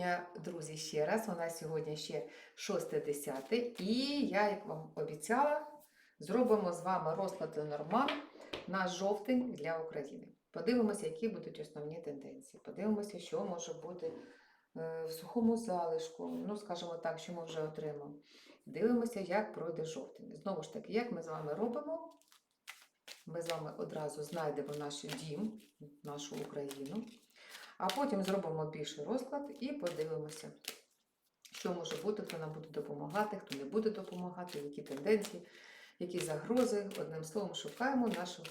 дня, друзі, ще раз. У нас сьогодні ще 6.10. І я, як вам обіцяла, зробимо з вами розклад Ленорман на жовтень для України. Подивимося, які будуть основні тенденції. Подивимося, що може бути е, в сухому залишку, ну, скажімо так, що ми вже отримаємо. Дивимося, як пройде жовтень. Знову ж таки, як ми з вами робимо, ми з вами одразу знайдемо наш дім, нашу Україну. А потім зробимо більший розклад і подивимося, що може бути, хто нам буде допомагати, хто не буде допомагати, які тенденції, які загрози. Одним словом, шукаємо нашу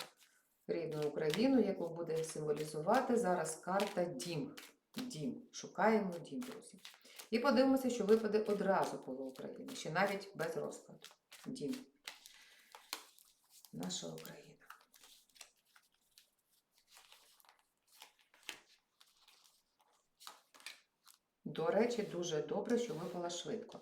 рідну Україну, яку буде символізувати зараз карта Дім. Дім. Шукаємо дім, друзі. І подивимося, що випаде одразу коло України, ще навіть без розкладу. Дім. Наша Україна. До речі, дуже добре, що випала швидко.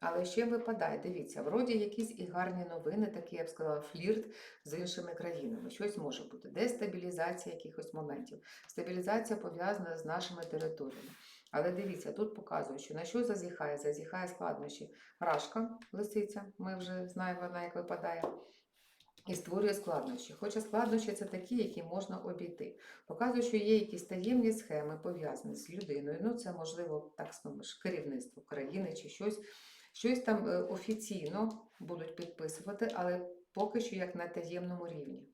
Але ще випадає, дивіться, вроді якісь і гарні новини, такі, я б сказала, флірт з іншими країнами. Щось може бути. Дестабілізація якихось моментів. Стабілізація пов'язана з нашими територіями. Але дивіться, тут показує, що на що зазіхає? Зазіхає складнощі. Рашка, лисиця, ми вже знаємо, вона як випадає. І створює складнощі. Хоча складнощі це такі, які можна обійти. Показує, що є якісь таємні схеми пов'язані з людиною. Ну, це можливо так ж керівництво країни чи щось. Щось там е, офіційно будуть підписувати, але поки що як на таємному рівні.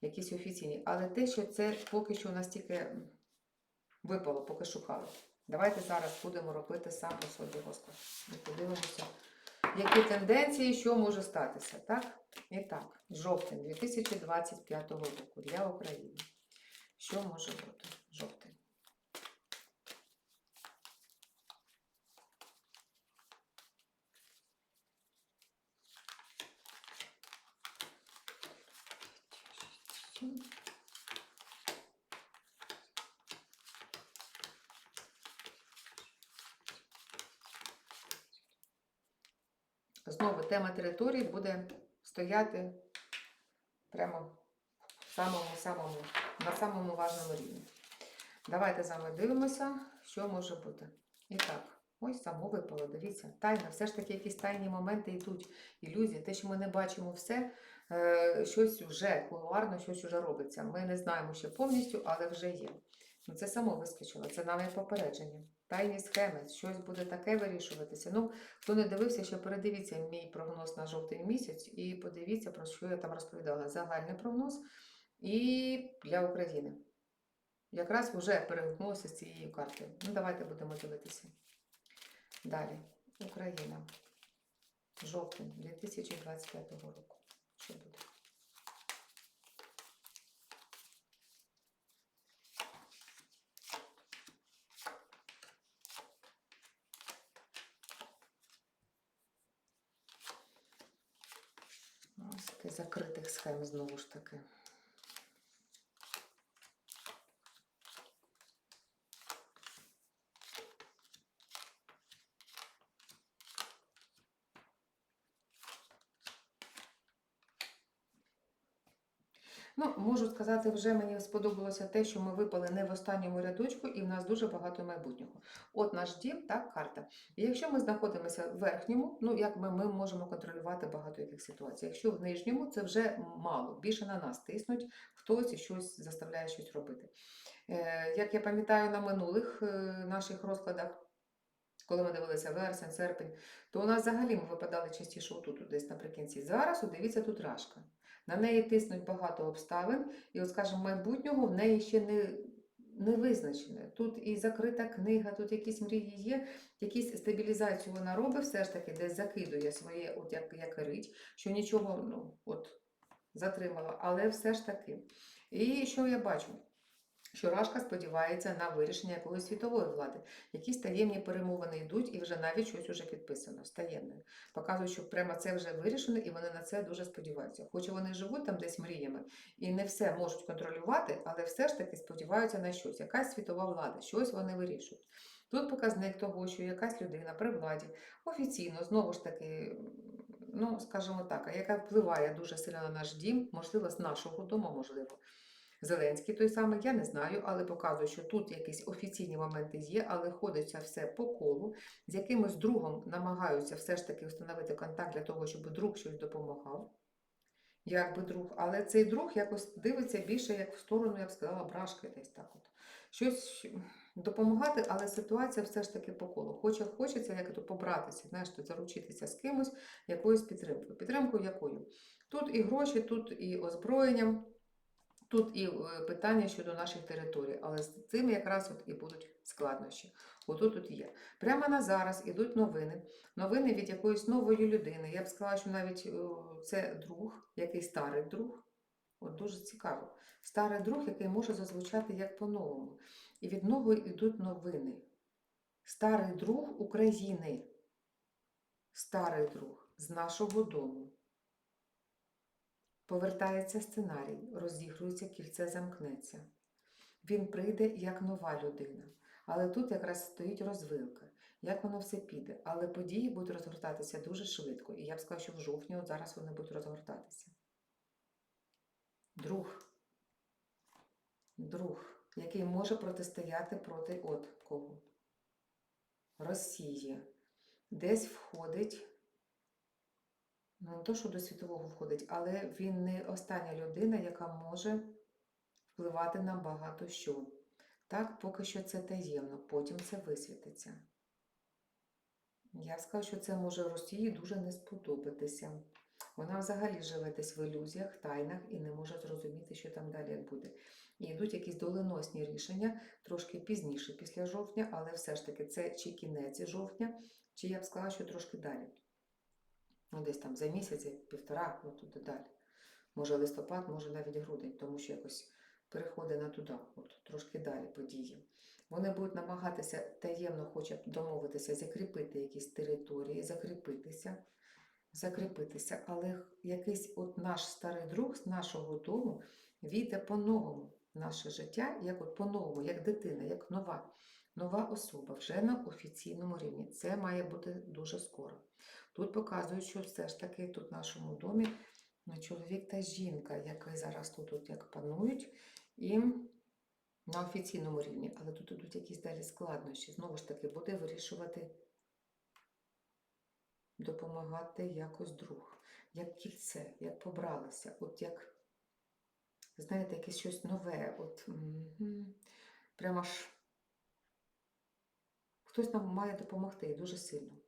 Якісь офіційні. Але те, що це поки що у нас тільки випало, поки шукали. Давайте зараз будемо робити сам по собі розклад. І подивимося, які тенденції, що може статися. Так? І так, жовтень 2025 року для України. Що може бути? Жовтень. Знову тема території буде стояти прямо в самому-самому, на самому важному рівні. Давайте з вами дивимося, що може бути. І так, ось само випало, дивіться, тайна, все ж таки якісь тайні моменти йдуть, ілюзії, те, що ми не бачимо все, е, щось вже кулуарно, щось вже робиться. Ми не знаємо ще повністю, але вже є. Ну, Це само вискочило, це нам як попередження. Тайні схеми, щось буде таке вирішуватися. Ну, хто не дивився, ще передивіться мій прогноз на жовтий місяць і подивіться, про що я там розповідала. Загальний прогноз і для України. Якраз вже перегукнулося з цією картою. Ну, давайте будемо дивитися. Далі. Україна. Жовтень 2025 року. Що буде? Ось таки закритих схем знову ж таки. Ну, можу сказати, вже мені сподобалося те, що ми випали не в останньому рядочку, і в нас дуже багато майбутнього. От наш дім, так, карта. І якщо ми знаходимося в верхньому, ну як ми, ми можемо контролювати багато яких ситуацій. Якщо в нижньому, це вже мало, більше на нас тиснуть, хтось і щось заставляє щось робити. Е, як я пам'ятаю на минулих е, наших розкладах, коли ми дивилися вересень, серпень, то у нас взагалі ми випадали частіше отут, десь наприкінці. Зараз, дивіться, тут рашка. На неї тиснуть багато обставин, і, от, скажімо, майбутнього в неї ще не, не визначене. Тут і закрита книга, тут якісь мрії є, якісь стабілізацію вона робить, все ж таки десь закидує своє, от як, як рить, що нічого ну, от, затримала, але все ж таки. І що я бачу? Що Рашка сподівається на вирішення якоїсь світової влади. Якісь таємні перемовини йдуть, і вже навіть щось уже підписано з таємною. Показують, що прямо це вже вирішено, і вони на це дуже сподіваються. Хоч вони живуть там десь мріями і не все можуть контролювати, але все ж таки сподіваються на щось. Якась світова влада, щось вони вирішують. Тут показник того, що якась людина при владі офіційно, знову ж таки, ну, скажімо так, яка впливає дуже сильно на наш дім, можливо, з нашого дому, можливо. Зеленський той самий, я не знаю, але показую, що тут якісь офіційні моменти є, але ходиться все по колу. З якимось другом намагаються все ж таки встановити контакт для того, щоб друг щось допомагав. Як би друг, але цей друг якось дивиться більше як в сторону, я б сказала, брашки десь так от. Щось допомагати, але ситуація все ж таки по колу. Хоче, хочеться як то побратися, знаєш, то заручитися з кимось якоюсь підтримкою. Підтримкою якою? Тут і гроші, тут і озброєння, тут і е, питання щодо наших територій, але з цим якраз от і будуть складнощі. Отут тут є. Прямо на зараз ідуть новини. Новини від якоїсь нової людини. Я б сказала, що навіть це друг, який старий друг. От дуже цікаво. Старий друг, який може зазвучати як по-новому. І від нього йдуть новини. Старий друг України. Старий друг з нашого дому. Повертається сценарій, розігрується, кільце замкнеться. Він прийде як нова людина. Але тут якраз стоїть розвилка, як воно все піде. Але події будуть розгортатися дуже швидко. І я б сказала, що в жовтні от зараз вони будуть розгортатися. Друг. Друг, який може протистояти проти от кого? Росії. Десь входить, ну не то, що до світового входить, але він не остання людина, яка може впливати на багато що. Так, поки що це таємно, потім це висвітиться. Я скажу, що це може Росії дуже не сподобатися. Вона взагалі живе десь в ілюзіях, тайнах і не може зрозуміти, що там далі буде. І йдуть якісь доленосні рішення трошки пізніше, після жовтня, але все ж таки це чи кінець жовтня, чи я б сказала, що трошки далі. Ну, десь там за місяць, півтора, ну туди далі. Може листопад, може навіть грудень, тому що якось переходить на туди, от трошки далі події. Вони будуть намагатися таємно хочуть домовитися, закріпити якісь території, закріпитися, закріпитися. Але якийсь от наш старий друг з нашого дому війде по-новому наше життя, як от по-новому, як дитина, як нова, нова особа вже на офіційному рівні. Це має бути дуже скоро. Тут показують, що все ж таки тут в нашому домі ну, чоловік та жінка, які зараз тут, тут як панують, і на офіційному рівні, але тут ідуть якісь далі складнощі. Знову ж таки, буде вирішувати, допомагати якось друг, як кільце, як побралися, от як, знаєте, якесь щось нове, от прямо ж хтось нам має допомогти дуже сильно.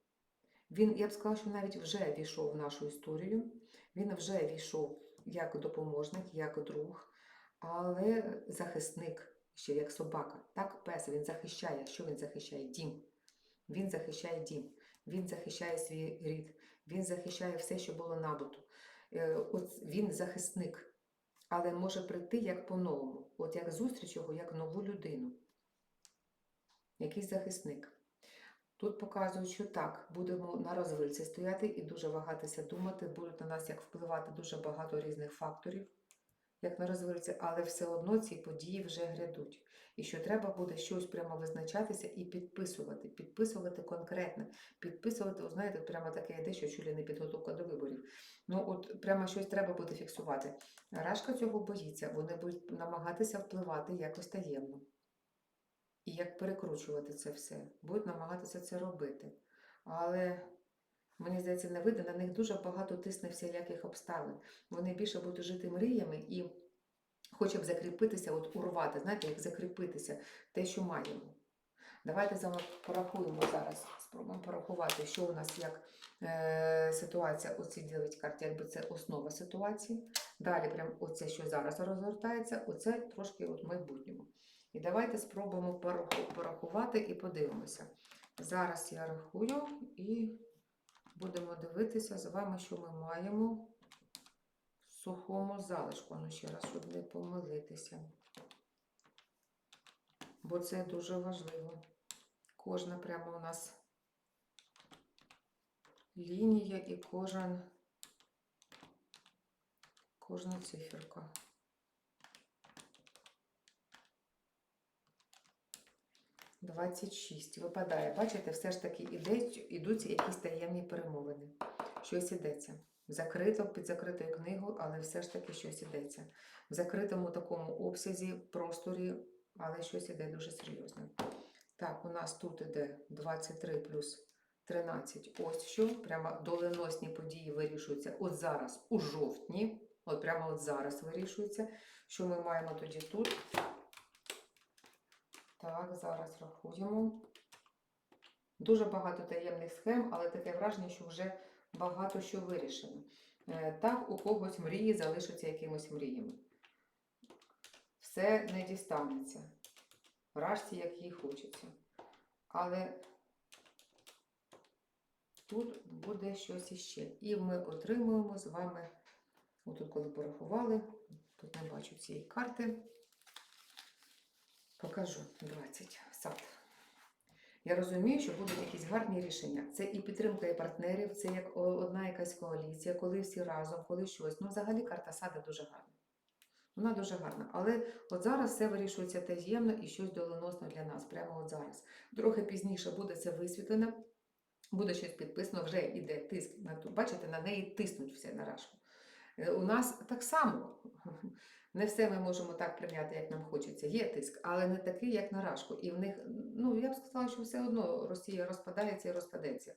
Він, я б сказала, що навіть вже війшов в нашу історію, він вже війшов як допоможник, як друг, але захисник, ще як собака. Так, пес, він захищає. Що він захищає? Дім. Він захищає дім, він захищає свій рід, він захищає все, що було набуто. Е, От він захисник, але може прийти як по-новому, от як зустріч його, як нову людину. Якийсь захисник. Тут показують, що так, будемо на розвильці стояти і дуже вагатися думати, будуть на нас як впливати дуже багато різних факторів, як на розвильці, але все одно ці події вже грядуть. І що треба буде щось прямо визначатися і підписувати, підписувати конкретно, підписувати, знаєте, прямо таке йде, що чулі не підготовка до виборів. Ну, от прямо щось треба буде фіксувати. Рашка цього боїться, вони будуть намагатися впливати якось таємно. І як перекручувати це все. Будуть намагатися це робити. Але, мені здається, не вийде, на них дуже багато тисне всіляких обставин. Вони більше будуть жити мріями і хоче б закріпитися, от урвати, знаєте, як закріпитися те, що маємо. Давайте з порахуємо зараз, спробуємо порахувати, що у нас як е, ситуація, оці 9 карт, якби це основа ситуації. Далі, прям оце, що зараз розгортається, оце трошки от майбутньому. І давайте спробуємо порахувати і подивимося. Зараз я рахую і будемо дивитися з вами, що ми маємо в сухому залишку. Ну, ще раз, щоб не помилитися. Бо це дуже важливо. Кожна прямо у нас лінія і кожен, кожна циферка. Двадцять шість. Випадає. Бачите, все ж таки ідуть якісь таємні перемовини. Щось ідеться. Закрито під закритою книгою, але все ж таки щось ідеться. В закритому такому обсязі, просторі, але щось іде дуже серйозне. Так, у нас тут іде 23 плюс 13. Ось що. Прямо доленосні події вирішуються от зараз, у жовтні. От прямо от зараз вирішується. Що ми маємо тоді тут? Так, зараз рахуємо. Дуже багато таємних схем, але таке враження, що вже багато що вирішено. Е, Так, у когось мрії залишаться якимось мріями. Все не дістанеться. Вражці, як їй хочеться. Але тут буде щось іще. І ми отримуємо з вами, отут коли порахували, тут не бачу цієї карти. Покажу 20 сад. Я розумію, що будуть якісь гарні рішення. Це і підтримка і партнерів, це як одна якась коаліція, коли всі разом, коли щось. Ну, взагалі карта сада дуже гарна. Вона дуже гарна. Але от зараз все вирішується таємно і щось доленосно для нас, прямо от зараз. Трохи пізніше буде це висвітлено, буде щось підписано, вже йде тиск на ту. Бачите, на неї тиснуть все на рашку. Е, У нас так само. Не все ми можемо так прийняти, як нам хочеться. Є тиск, але не такий, як на рашку. І в них, ну я б сказала, що все одно Росія розпадається і розпадеться.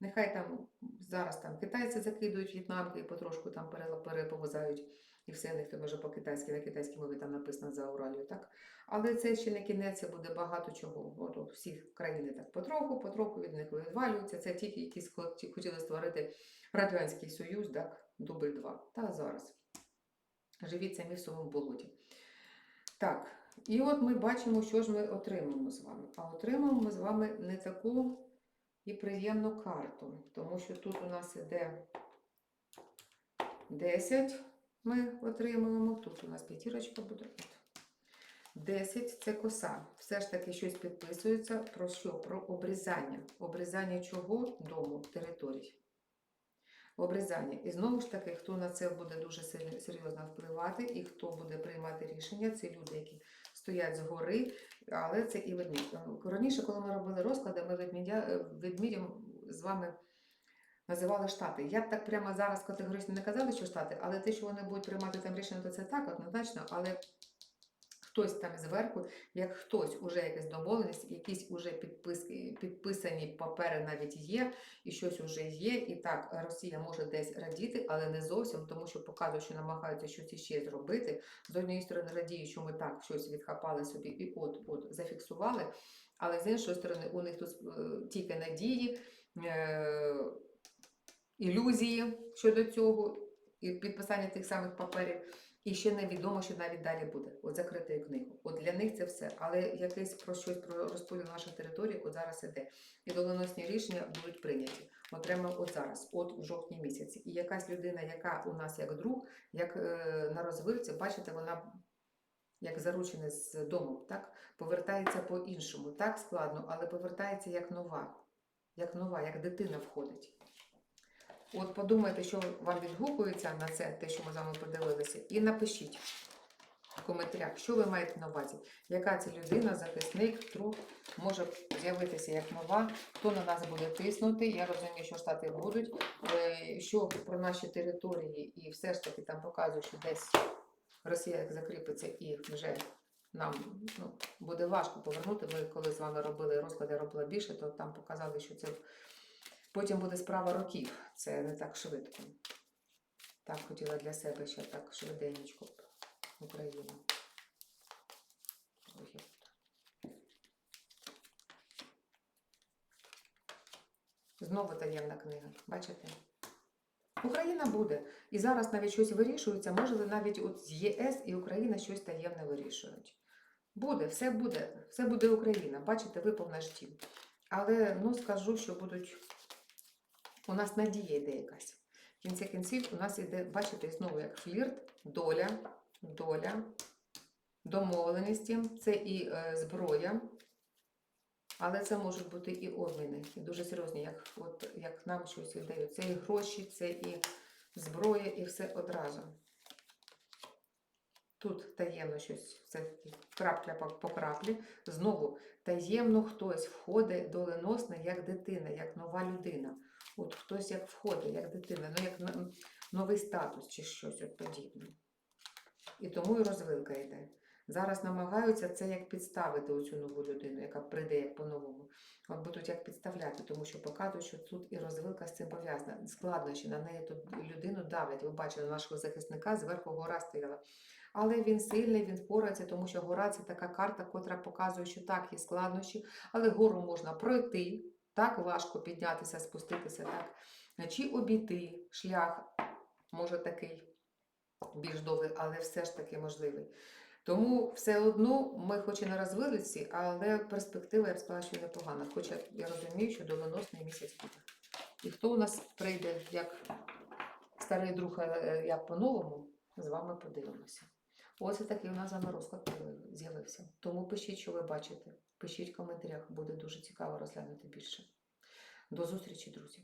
Нехай там зараз там китайці закидують в'єтнамки і потрошку там переповзають, і все в них там вже по-китайськи, на китайській мові там написано за Уралію, так? Але це ще не кінець, буде багато чого. От, от всі країни так потроху, потроху від них відвалюються. Це ті, які хотіли створити Радянський Союз, так, дубль 2. Та зараз. Живіть самі в своєму болоті. Так, і от ми бачимо, що ж ми отримаємо з вами. А отримаємо ми з вами не таку і приємну карту, тому що тут у нас іде 10 ми отримуємо, тут у нас п'ятірочка буде. 10 це коса. Все ж таки щось підписується про що? Про обрізання. Обрізання чого? Дому, територій. Обрізання. І знову ж таки, хто на це буде дуже серйозно впливати, і хто буде приймати рішення, це люди, які стоять згори, але це і ведмідь. Е, Раніше, коли ми робили розклади, ми е, ведмідям з вами називали штати. Я б так прямо зараз категорично не казала, що штати, але те, що вони будуть приймати там рішення, то це так, однозначно, але хтось там зверху, як хтось уже якась домовленість, якісь уже підписки, підписані папери навіть є, і щось уже є. І так, Росія може десь радіти, але не зовсім, тому що показує, що намагаються щось іще зробити. З однієї сторони радію, що ми так щось відхапали собі і от-от зафіксували. Але з іншої сторони, у них тут е, тільки надії, е, ілюзії щодо цього, і підписання тих самих паперів. І ще невідомо, що навіть далі буде, от закритою книгу. От для них це все. Але якесь про щось про розподіл наших територій от зараз іде. І доленосні рішення будуть прийняті. От прямо от зараз, от в жовтні місяці. І якась людина, яка у нас як друг, як е, на розвивці, бачите, вона як заручена з дому, так повертається по-іншому. Так складно, але повертається як нова, як нова, як дитина входить. От подумайте, що вам відгукується на це, те, що ми з вами подивилися, і напишіть в коментарях, що ви маєте на увазі, яка це людина, захисник, друг може з'явитися як нова, хто на нас буде тиснути. Я розумію, що штати будуть, е, що про наші території, і все ж таки там показує, що десь Росія закріпиться і вже нам ну, буде важко повернути. Ми коли з вами робили розклади, я робила більше, то там показали, що це потім буде справа років. Це не так швидко. Так хотіла для себе ще так я тут. Знову таємна книга. Бачите? Україна буде. І зараз навіть щось вирішується, може навіть от з ЄС і Україна щось таємне вирішують. Буде, все буде, все буде Україна. Бачите, випав наш. Але ну скажу, що будуть. У нас надія йде якась. В кінці кінців у нас іде, бачите, знову як флірт, доля, доля, домовленості, це і е, зброя, але це можуть бути і обміни, і дуже серйозні, як, от, як нам щось віддають. Це і гроші, це і зброя, і все одразу. Тут таємно щось, це крапля по, краплі. Знову таємно хтось входить доленосно, як дитина, як нова людина. От хтось як входить, як дитина, ну як новий статус чи щось от подібне. І тому і розвилка йде. Зараз намагаються це як підставити оцю нову людину, яка прийде як по-новому. От будуть як підставляти, тому що показують, що тут і розвилка з цим пов'язана. Складнощі на неї тут людину давлять. Ви бачили нашого захисника, зверху гора стояла. Але він сильний, він впорається, тому що гора це така карта, котра показує, що так, є складнощі, але гору можна пройти, так важко піднятися, спуститися, так. Чи обійти шлях, може такий більш довгий, але все ж таки можливий. Тому все одно ми хоч і на розвилиці, але перспектива, я б сказала, що непогана. Хоча я розумію, що доленосний місяць буде. І хто у нас прийде як старий друг, е, як по-новому, з вами подивимося. І такий у нас з розклад з'явився. Тому пишіть, що ви бачите. Пишіть в коментарях, буде дуже цікаво розглянути більше. До зустрічі, друзі!